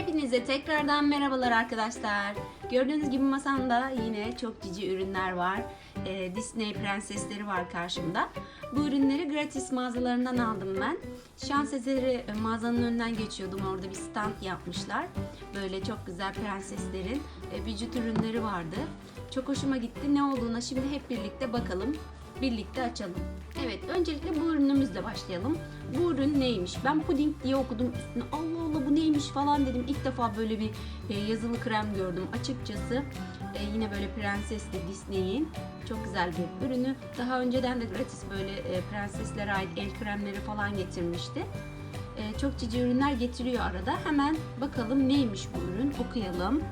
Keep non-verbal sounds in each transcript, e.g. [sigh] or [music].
Hepinize tekrardan merhabalar arkadaşlar. Gördüğünüz gibi masamda yine çok cici ürünler var. Ee, Disney prensesleri var karşımda. Bu ürünleri gratis mağazalarından aldım ben. Şans eseri e, mağazanın önünden geçiyordum. Orada bir stand yapmışlar. Böyle çok güzel prenseslerin e, ürünleri vardı. Çok hoşuma gitti. Ne olduğuna şimdi hep birlikte bakalım. Birlikte açalım. Evet, öncelikle bu ürünümüzle başlayalım. Bu ürün neymiş? Ben puding diye okudum üstüne. Allah Allah bu neymiş falan dedim. İlk defa böyle bir e, yazılı krem gördüm. Açıkçası e, yine böyle prensesli Disney'in çok güzel bir ürünü. Daha önceden de gratis böyle e, prenseslere ait el kremleri falan getirmişti. Çok cici ürünler getiriyor arada. Hemen bakalım neymiş bu ürün okuyalım.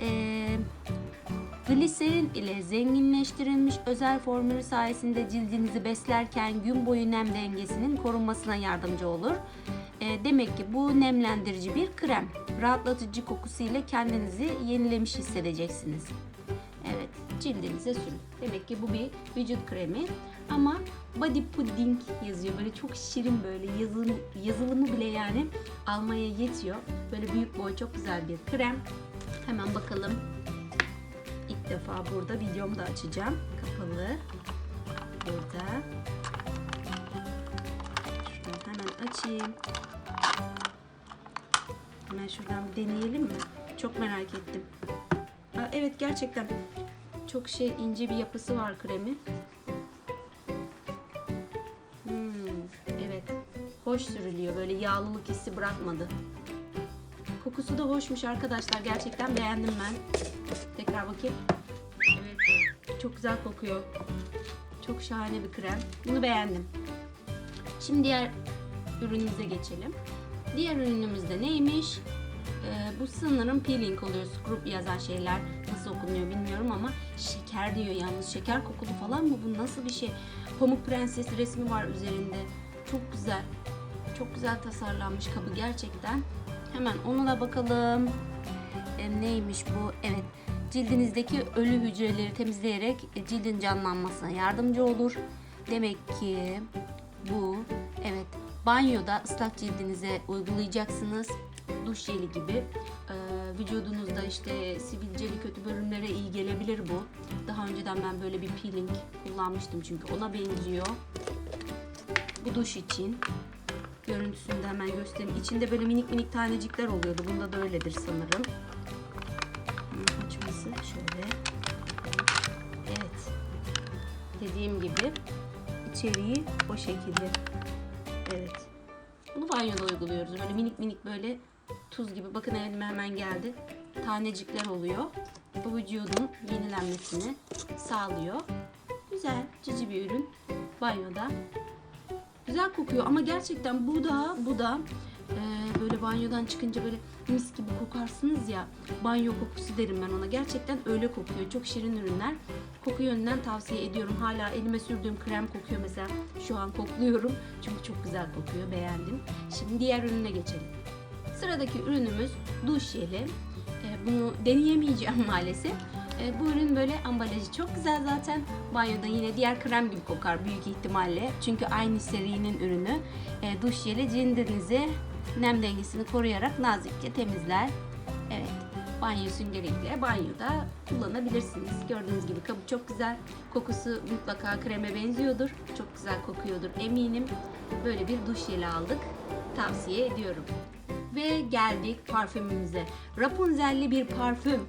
Eee Gliserin ile zenginleştirilmiş özel formülü sayesinde cildinizi beslerken gün boyu nem dengesinin korunmasına yardımcı olur. E, demek ki bu nemlendirici bir krem. Rahatlatıcı kokusuyla kendinizi yenilemiş hissedeceksiniz. Evet, cildinize sürün. Demek ki bu bir vücut kremi ama body pudding yazıyor. Böyle çok şirin böyle yazılımı, yazılımı bile yani almaya yetiyor. Böyle büyük boy çok güzel bir krem. Hemen bakalım defa burada videomu da açacağım. Kapalı. Burada. Şuradan hemen açayım. Hemen şuradan deneyelim mi? Çok merak ettim. Aa, evet gerçekten çok şey ince bir yapısı var kremin. Hmm, evet. Hoş sürülüyor. Böyle yağlılık hissi bırakmadı. Kokusu da hoşmuş arkadaşlar. Gerçekten beğendim ben. Tekrar bakayım. Çok güzel kokuyor. Çok şahane bir krem. Bunu beğendim. Şimdi diğer ürünümüze geçelim. Diğer ürünümüz de neymiş? Ee, bu sanırım peeling oluyor. Scrub yazan şeyler nasıl okunuyor bilmiyorum ama şeker diyor yalnız. Şeker kokulu falan mı? Bu nasıl bir şey? Pamuk Prenses resmi var üzerinde. Çok güzel. Çok güzel tasarlanmış kabı gerçekten. Hemen ona da bakalım. E, neymiş bu? Evet. Cildinizdeki ölü hücreleri temizleyerek e, cildin canlanmasına yardımcı olur. Demek ki bu evet banyoda ıslak cildinize uygulayacaksınız. Duş jeli gibi. E, vücudunuzda işte sivilceli kötü bölümlere iyi gelebilir bu. Daha önceden ben böyle bir peeling kullanmıştım çünkü ona benziyor. Bu duş için. Görüntüsünü de hemen göstereyim. İçinde böyle minik minik tanecikler oluyordu. Bunda da öyledir sanırım. Açması şöyle. Evet. Dediğim gibi içeriği o şekilde. Evet. Bunu banyoda uyguluyoruz. Böyle minik minik böyle tuz gibi. Bakın elime hemen geldi. Tanecikler oluyor. Bu vücudun yenilenmesini sağlıyor. Güzel, cici bir ürün. Banyoda Güzel kokuyor ama gerçekten bu da bu da e, böyle banyodan çıkınca böyle mis gibi kokarsınız ya banyo kokusu derim ben ona. Gerçekten öyle kokuyor. Çok şirin ürünler. Koku yönünden tavsiye ediyorum. Hala elime sürdüğüm krem kokuyor mesela. Şu an kokluyorum. Çünkü çok güzel kokuyor. Beğendim. Şimdi diğer ürüne geçelim. Sıradaki ürünümüz duş jeli. E, bunu deneyemeyeceğim [laughs] maalesef. E, bu ürün böyle ambalajı çok güzel zaten. Banyoda yine diğer krem gibi kokar büyük ihtimalle. Çünkü aynı serinin ürünü. Duş jeli cildinizi nem dengesini koruyarak nazikçe temizler. Evet. Banyo süngeriyle banyoda kullanabilirsiniz. Gördüğünüz gibi kabı çok güzel. Kokusu mutlaka kreme benziyordur. Çok güzel kokuyordur eminim. Böyle bir duş jeli aldık. Tavsiye ediyorum. Ve geldik parfümümüze. Rapunzel'li bir parfüm.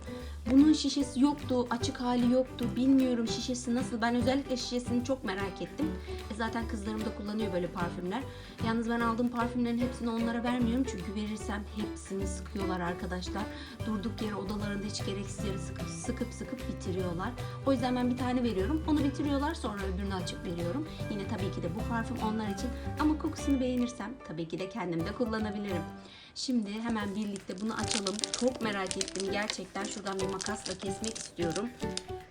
Bunun şişesi yoktu, açık hali yoktu. Bilmiyorum şişesi nasıl. Ben özellikle şişesini çok merak ettim. Zaten kızlarım da kullanıyor böyle parfümler. Yalnız ben aldığım parfümlerin hepsini onlara vermiyorum. Çünkü verirsem hepsini sıkıyorlar arkadaşlar. Durduk yere odalarında hiç gereksiz yere sıkıp sıkıp, sıkıp bitiriyorlar. O yüzden ben bir tane veriyorum. Onu bitiriyorlar sonra öbürünü açıp veriyorum. Yine tabii ki de bu parfüm onlar için. Ama kokusunu beğenirsem tabii ki de kendim de kullanabilirim. Şimdi hemen birlikte bunu açalım. Çok merak ettim gerçekten. Şuradan bir makasla kesmek istiyorum.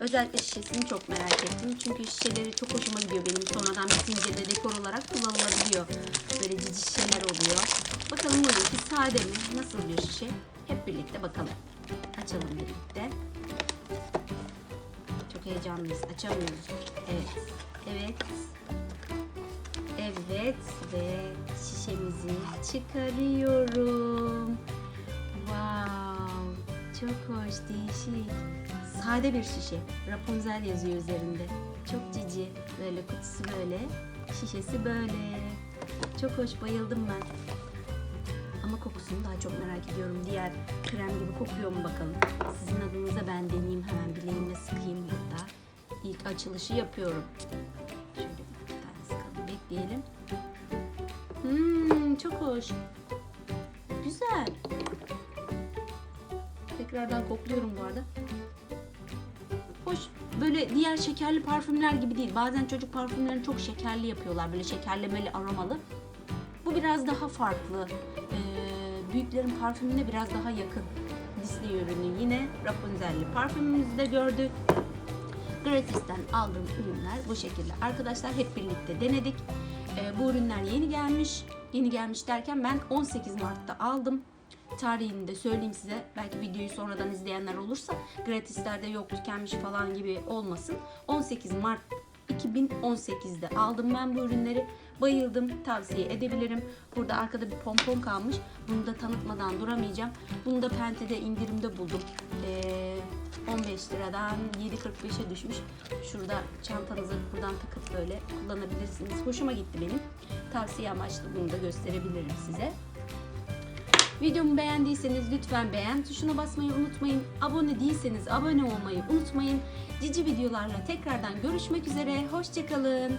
Özellikle şişesini çok merak ettim. Çünkü şişeleri çok hoşuma gidiyor benim. Sonradan bitince de dekor olarak kullanılabiliyor. Böyle cici şişeler oluyor. Bakalım bununki sade mi? Nasıl bir şişe? Hep birlikte bakalım. Açalım birlikte. Çok heyecanlıyız. Açamıyoruz. Evet. Evet. Evet ve şişemizi çıkarıyorum. güzelmiş, değişik. Sade bir şişe. Rapunzel yazıyor üzerinde. Çok cici. Böyle kutusu böyle. Şişesi böyle. Çok hoş, bayıldım ben. Ama kokusunu daha çok merak ediyorum. Diğer krem gibi kokuyor mu bakalım. Sizin adınıza ben deneyeyim hemen bileğimle sıkayım burada. İlk açılışı yapıyorum. Bekleyelim. Hmm, çok hoş. Güzel. Tekrardan kokluyorum bu arada. Hoş. Böyle diğer şekerli parfümler gibi değil. Bazen çocuk parfümlerini çok şekerli yapıyorlar. Böyle şekerlemeli, aromalı. Bu biraz daha farklı. Ee, büyüklerin parfümüne biraz daha yakın. Disney ürünü yine Rapunzel'li parfümümüzü de gördük. Gratis'ten aldığım ürünler bu şekilde. Arkadaşlar hep birlikte denedik. Ee, bu ürünler yeni gelmiş. Yeni gelmiş derken ben 18 Mart'ta aldım. Tarihini de söyleyeyim size. Belki videoyu sonradan izleyenler olursa gratislerde yok tükenmiş falan gibi olmasın. 18 Mart 2018'de aldım ben bu ürünleri. Bayıldım, tavsiye edebilirim. Burada arkada bir pompon kalmış. Bunu da tanıtmadan duramayacağım. Bunu da Pente'de indirimde buldum. Ee, 15 liradan 7.45'e düşmüş. Şurada çantanızı buradan takıp böyle kullanabilirsiniz. Hoşuma gitti benim. Tavsiye amaçlı bunu da gösterebilirim size. Videomu beğendiyseniz lütfen beğen tuşuna basmayı unutmayın. Abone değilseniz abone olmayı unutmayın. Cici videolarla tekrardan görüşmek üzere. Hoşçakalın.